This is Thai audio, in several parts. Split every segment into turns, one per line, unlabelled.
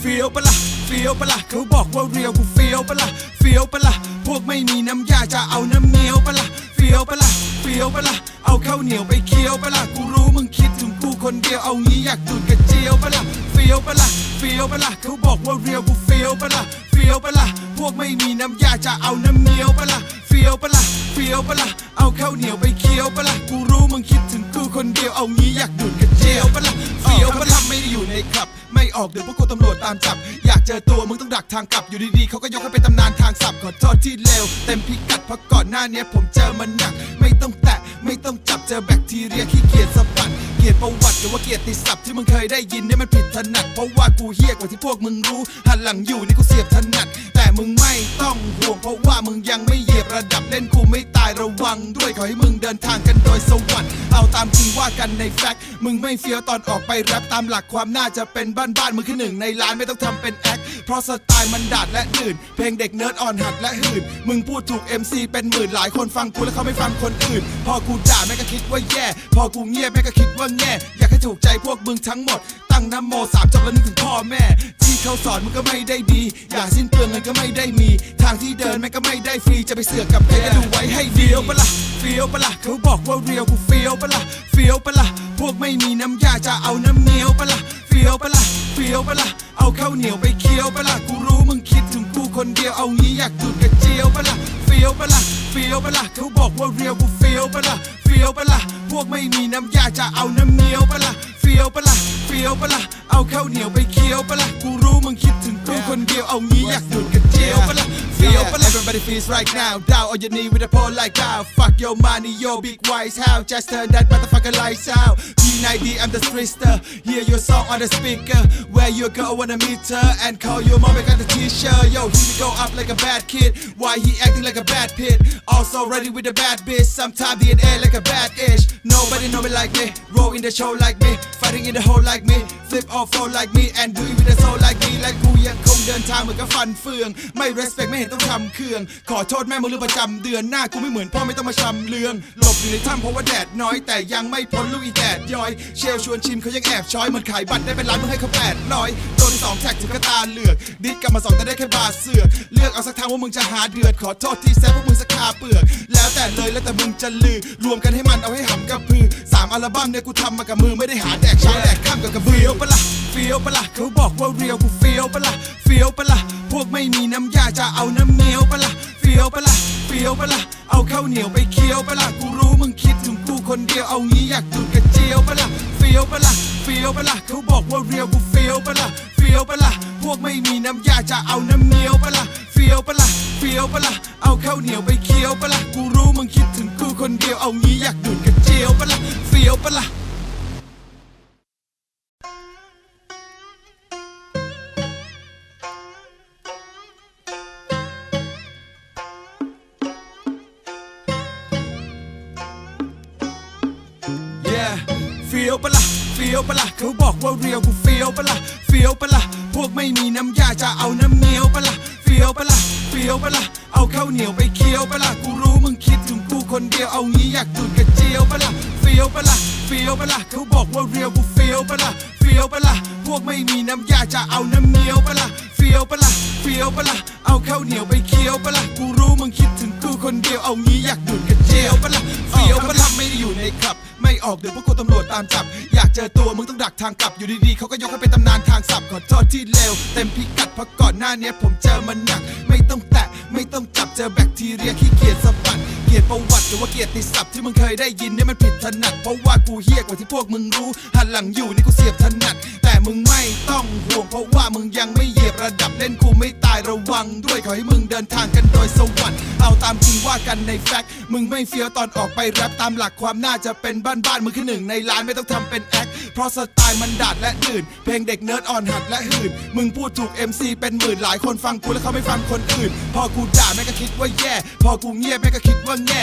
เฟียวปะละเฟียวปะละเขาบอกว่าเรียวกูเฟียวปะละเฟียวปะละพวกไม่มีน้ำยาจะเอาน้ำเงี้ยวปะละเฟียวปะละเฟียวปะละเอาข้าวเหนียวไปเคี้ยวปะละกูรู้มึงคิดถึงกูคนเดียวเอางี้อยากดูดกระเจียวปะละเฟียวปะละเฟียวปะละเขาบอกว่าเรียวกูเฟียวปะละเฟียวปะละพวกไม่มีน้ำยาจะเอาน้ำเงี้ยวปะละเฟียวปะละเฟียวปะละเอาข้าวเหนียวไปเคี้ยวปะละกูรู้มึงคิดถึงกูคนเดียวเอางี้อยากดูดกระเจียวปะละเฟียวปะละไม่ได้อยู่ในคลับ ไม่ออกเดี๋ยวพวกกูตำรวจตามจับ อยากเจอตัวมึงต้องดักทางกลับอยู่ดีๆเขาก็ยกให้เป็นตำนานทางสับขอโทษที่เลวเต็มพิกัดเพราะก่อนหน้าเนี้ยผมเจอมันหนัก ไม่ต้องแตะไม่ต้องจับเจอแบคทีเรียขี้เกียจสะบัดเกียรติประวัติหรือว่าเกียรติศัพท์ที่มึงเคยได้ยินเนี่ยมันผิดถนัดเพราะว่ากูเฮี้ยกว่าที่พวกมึงรู้หันหลังอยู่นี่กูเสียบถนัด มึงไม่ต้องห่วงเพราะว่ามึงยังไม่เหยียบระดับเล่นกูไม่ตายระวังด้วยขอให้มึงเดินทางกันโดยสวัสดิ์เอาตามจริงว่ากันในแฟกต์มึงไม่เฟี้ยวตอนออกไปแรปตามหลักความน่าจะเป็นบ้านๆมึงคือหนึ่งในล้านไม่ต้องทำเป็นแอคเพราะสไตล์มันดาดและดื่น เพลงเด็กเนิร์ดอ่อนหัดและหื่นมึงพูดถูก MC เป็นหมื่นหลายคนฟังกูแล้วเขาไม่ฟังคนอื่น พอกูด่าแม่ก็คิดว่าแย่ พอกูเงียบแม่ก็คิดว่าแง่อยากให้ถูกใจพวกมึงทั้งหมด ตั้งน้ำโมสามจบแล้วนึกถึงพ่อแม่ ที่เขาสอนมึงก็ไม่ได้ดี อย่าสิ้นเปลืองเงินก็ไม่ได้มี ทางที่เดินม่งก็ไม่ได้ฟรี จะไปเสือกกับใครก็ดูไว้ให้เฟียวปะละ่ะเฟียวปะละ่ะเขาบอกว่าเรียวกูเฟียวปะละ่ะเฟียวปะละ่ะพวกไม่มีน้ำยาจะเอาน้ำเงี้ยวปะละ่ะเฟียวปะละ่ะเฟียวปะละ่ะเอาข้าวเหนียวไปเคี้ยวปะละ่ะกูรู้มึงคิดถึงกูคนเดียวเอางี้อยากดูดกระเจียวปะละ่ะเฟียวปะละ่ะเฟียวปะละ่ะเขาบอกว่าเรียวกูเฟียวปะละ่ะเฟียวปะละ่ะพวกไม่มีน้ำยาจะเอาน้ำเงี้ยวปะละ่ะเฟียวปะละ่ะ เฟียวปะละ่ะเอาข้าวเหนียวไปเคี้ยวปะละ่ะกูรู้มึงคิดถึงกูคนเดียวเอางี้อยากดูดกระเจียวปะละ่ะเฟียวปะละ่ะ Everybody feels right now down on your knee with a pole like that Fuck your money yo big wise how just turn that motherfucker lights out P90 I'm the trickster hear your song on the speaker where your go wanna meet her and call your mom and got the t-shirt yo he go up like a bad kid why he acting like a bad pit also ready with a bad bitch Sometimes DNA like a bad ish nobody know me like me roll in the show like me fighting in the hole like me flip off flow like me and do it with a soul like me และกูยังคงเดินทางเหมือนกับฟันเฟือง ไม่ respect ไม่เห็นต้องทำเครื่อง ขอโทษแม่มึงเรื่องประจำเดือนหน้ากูไม่เหมือนพ่อไม่ต้องมาชำเลือง หลบอยู่ในถ้ำเพราะว่าแดดน้อยแต่ยังไม่พ้นลูกอีแดดย้อยเชลชวนชิมเขายังแอบช้อยเหมือนขายบัตรได้เป็นล้านมึงให้เขาแปดร้อยโดนสองแท็กถึงกระตาเหลือก ดิดกลับมาสองแต่ได้แค่บาเสือกเลือกเอาสักทางว่ามึงจะหาเดือดขอโทษที่แซ่พวกมึงสักคาเปลือกแล้วแต่เลยแล้วแต่มึงจะลือ รวมกันให้มันเอาให้หำกับพือสามอัลบั้มเนี่ยกูทำมากับมือไม่ได้หาแดกเช้าแดกข้ามกับกระเบือปะละเฟียวปะละเขาบอกว่าเรียวกูเฟียวปะละเฟียวปะละพวกไม่มีน้ำยาจะเอาน้ำเงี้ยวปะละเฟียวปะละเฟียวปะละเอาข้าวเหนียวไปเคี้ยวปะละกูรู้มึงคิดถึงกูคนเดียวเอางี้อยากดูดกระเจียวปะละเฟียวปะละเฟียวปะละเขาบอกว่าเรียวกูเฟียวปะละเฟียวปะละพวกไม่มีน้ำยาจะเอาน้ำเงี้ยวปะละเฟียวปะละเฟียวปะละเอาข้าวเหนียวไปเคี้ยวปะละกูรู้มึงคิดถึงกูคนเดียวเอางี้อยากดูดกระเจียวปะละเฟียวปะละ yeah เฟียวปะละ่ะเฟียวปะละ่ะเขาบอกว่าเรียวกูเฟียวปะละ่ะเฟียวปะละ่ะพวกไม่มีน้ำยาจะเอาน้ำเงี้ยวปะละ่ะเฟียวปะละ่ะเฟียวปะละ่ะเอาข้าวเหนียวไปเคี้ยวปะละ่ะกูรู้มึงคิดถึงกูคนเดียวเอางี้อยากดูดกระเจียวปะละ่ะเฟียวปะละ่ะเฟียวปะละ่ะเขาบอกว่าเรียวกูเฟียวปะละ่ะเฟียวปะละ่ะพวกไม่มีน้ำยาจะเอาน้ำเงี้ยวปะละ่ะเฟียวปะละ่ะเฟียวปะละ่ะเอาข้าวเหนียวไปเคี้ยวปะละ่ะกูรู้มึงคิดถึงกูคนเดียวเอางี้อยากดูดกระเจียวปะละ่ะเฟียวปะละ่ะไม่ได้อยู่ในคลับ ออกเดี๋ยวพวกกูตำรวจตามจับ อยากเจอตัวมึงต้องดักทางกลับอยู่ดีๆเขาก็ยกให้เป็นตำนานทางสับขอโทษที่เลวเต็มพิกัดเพราะก่อนหน้านี้ผมเจอมันหนัก ไม่ต้องแตะไม่ต้องจับเจอแบคทีเรียขี้เกียจสะบัดเกียรติประวัติหรือว่าเกียรติศัพท์ที่มึงเคยได้ยินเนี่ยมันผิดถนัดเพราะว่ากูเฮี้ยกว่าที่พวกมึงรู้หันหลังอยู่นี่กูเสียบถนัด แต่มึงไม่ต้องห่วงเพราะว่ามึงยังไม่เหยียบระดับเล่นกูไม่ตายระวังด้วยขอให้มึงเดินทางกันโดยสวั ตามจริงว่ากันในแฟกต์มึงไม่เฟี้ยวตอนออกไปแรปตามหลักความน่าจะเป็นบ้านๆมึงคือหนึ่งในล้านไม่ต้องทำเป็นแอคเพราะสไตล์มันดาดและดื่น เพลงเด็กเนิร์ดอ่อนหัดและหื่น มึงพูดถูก MC เป็นหมื่นหลายคนฟังกูแล้วเขาไม่ฟังคนอื่น พอกูด่าแม่ก็คิดว่าแย่ พอกูเงียบแม่ก็คิดว่าแง่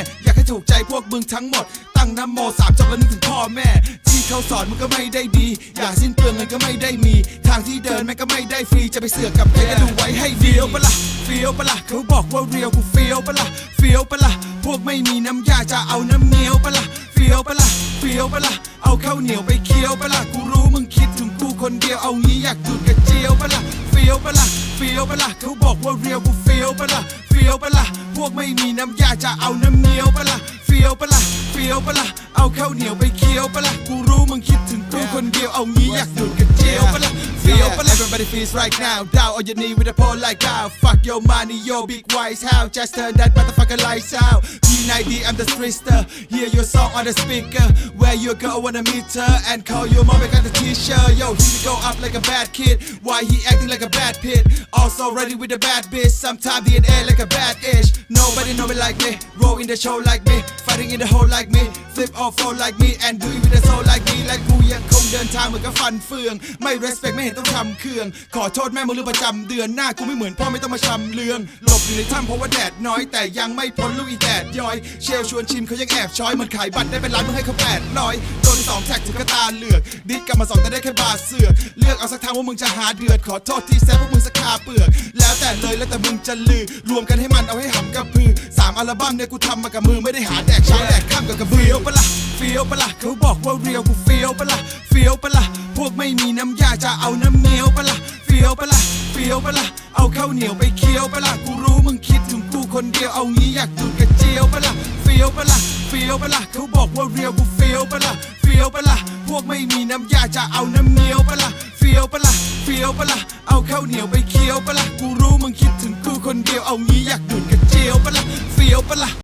ถูกใจพวกมึงทั้งหมด ตั้งน้ำโมสามจบแล้วนึกถึงพ่อแม่ ที่เขาสอนมึงก็ไม่ได้ดี อย่าสิ้นเปลืองเงินก็ไม่ได้มี ทางที่เดินแม่ก็ไม่ได้ฟรีจะไปเสือกกับใครก็ดูไว้ให้เฟี้ยวปะละ่ะเฟี้ยวปะละ่ะเขาบอกว่าเรียวกูเฟี้ยวปะละ่ะเฟี้ยวปะละ่ะพวกไม่มีน้ำยาจะเอาน้ำเงี้ยวปะละ่ะเฟี้ยวปะละ่ะเฟี้ยวปะละ่ะเอาข้าวเหนียวไปเคี้ยวปะละ่ะกูรู้มึงคิดถึงกูคนเดียวเอางี้อยากดูดกระ ฟียวปะละ่ะเฟียวปะละ่ะเฟียวปะละ่ะเขาบอกว่าเรียวกูเฟียวปะละ่ะเฟียวปะละ่ะพวกไม่มีน้ำยาจะเอาน้ำเหนียวปะละ่ะเฟียวปะละ่ะเฟียวปะละ่ะเอาข้าวเหนียวไปเคี้ยวปะละ่ะกูรู้มึงคิดถึงกูคนเดียวเอางี้อยากดูดกระเจียวปะละ ะเฟี้ยวปะละ่ะ Everybody feels right now down on your knee with a pole like how fuck your money yo big wise how just turn that motherfucker lights out P90 I'm the streetster hear your song on the speaker where you go wanna meet her and call your mom and got the t-shirt yo he go up like a bad kid why he acting like a bad pit also ready with a bad bitch sometime DNA like a bad ish nobody know me like me roll in the show like me fighting in the hole like me flip off flow like me and do it with a soul like me และกูยังคงเดินทางเหมือนกับฟันเฟือง ไม่ respect ไม่เห็น ต้องทำเครื่อง ขอโทษแม่มึงเรื่องประจำเดือนหน้ากูไม่เหมือนพ่อไม่ต้องมาชำเลือง หลบอยู่ในถ้ำเพราะว่าแดดน้อย แต่ยังไม่พ้นลูกอีแดดย้อย เชลชวนชิมเขายังแอบช้อยเหมือนขายบัตรได้เป็นล้านมึงให้เขาแปดร้อยโดนสองแท็กถึงกระตาเหลือก ดิดกลับมาสองแต่ได้แค่บาทเสือกเลือกเอาสักทางว่ามึงจะหาเดือด ขอโทษที่แซ่พวกมึงสักคาเปลือก แล้วแต่เลยแล้วแต่มึงจะลือ รวมกันให้มันเอาให้หำกับพือสามอัลบั้มเนี่ยกูทำมากับมือไม่ได้หาแดกเช้าแดกข้ามกับกระเบือเฟี้ยวปะละ่ะเฟี้ยวปะละ่ะเขาบอกว่าเรียวกูเฟี้ยวปะละ่ะเฟี้ยวปะละ่ะ ไม่มีน้ำยาจะเอาน้ำเงี้ยวปะละ่ะเฟี้ยวปะละ่ะเฟี้ยวปะละ่ะเอาข้าวเหนียวไปเคี้ยวปะละ่ะกูรู้มึงคิดถึงกูคนเดียวเอางี้อยากดูกระเจียวปะละ่ะเฟี้ยวปะละ่ะเฟี้ยวปะละ่ะเขาบอกว่าเรียวกูเฟี้ยวปะละ่ะเฟี้ยวปะละ่ะพวกไม่มีน้ำยาจะเอาน้ำเงี้ยวปะละ่ะเฟี้ยวปะละ่ะเฟี้ยวปะละ่ะเอาข้าวเหนียวไปเคี้ยวปะละ่ะกูรู้มึงคิดถึงกูคนเดียวเอางี้อยากดูกระเจียวปะละ่ะเฟี้ยวปะละ่ะ